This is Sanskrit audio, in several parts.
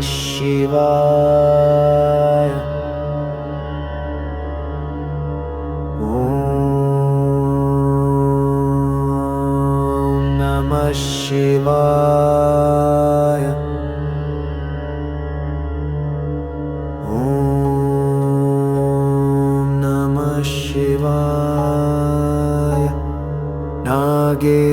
शिवाय। ॐ नमः शिवाय। ॐ नमः शिवाय। नागेन्द्रहाराय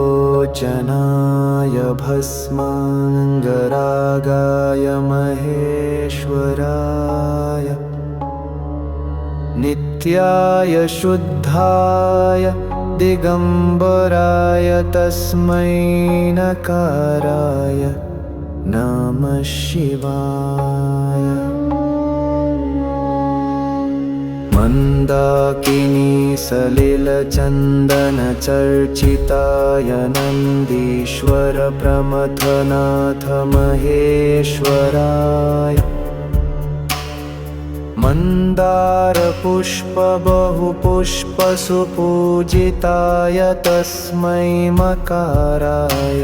त्रिलोचनाय भस्माङ्गरागाय महेश्वराय। नित्याय शुद्धाय दिगम्बराय तस्मै नकाराय। नमः शिवाय मन्दाकिनी सलिलचन्दनचर्चिताय नन्दीश्वर प्रमथनाथ महेश्वराय मन्दारपुष्पबहुपुष्पसुपूजिताय तस्मै मकाराय।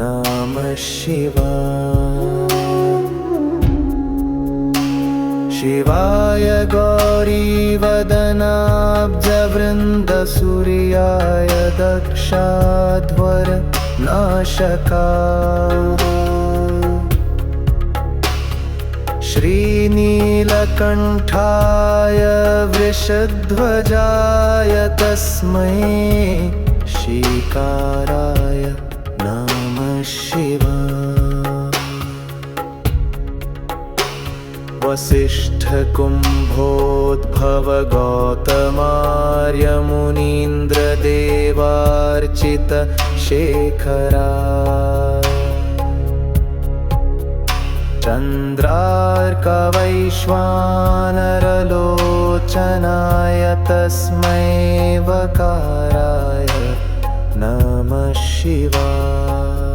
नमः शिवाय शिवाय गौरीवदनाब्जवृन्दसूर्याय दक्षाध्वर नाशका। श्रीनीलकण्ठाय वृषध्वजाय तस्मै श्रीकाराय नमः शिवाय वसिष्ठकुम्भोद्भवगौतमार्यमुनीन्द्रदेवार्चित शेखरा चन्द्रार्कवैश्वानरलोचनाय तस्मै वकाराय नमः शिवाय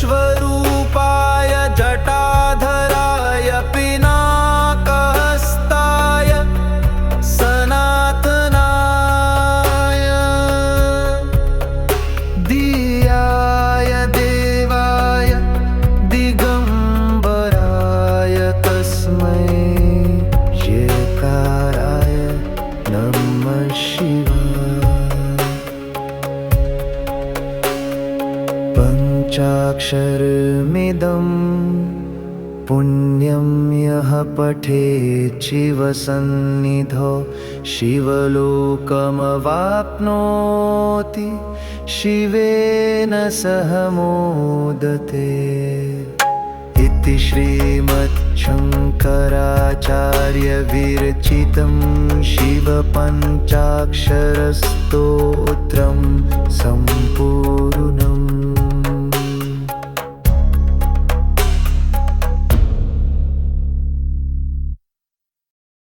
यक्षस्वरूपाय जटाधराय पञ्चाक्षरमिदं पुण्यं यः पठेत् शिवसन्निधौ शिवलोकमवाप्नोति शिवेन सह मोदते। इति श्रीमच्छङ्कराचार्यविरचितं शिवपञ्चाक्षरस्तोत्रं सम्पूर्णम्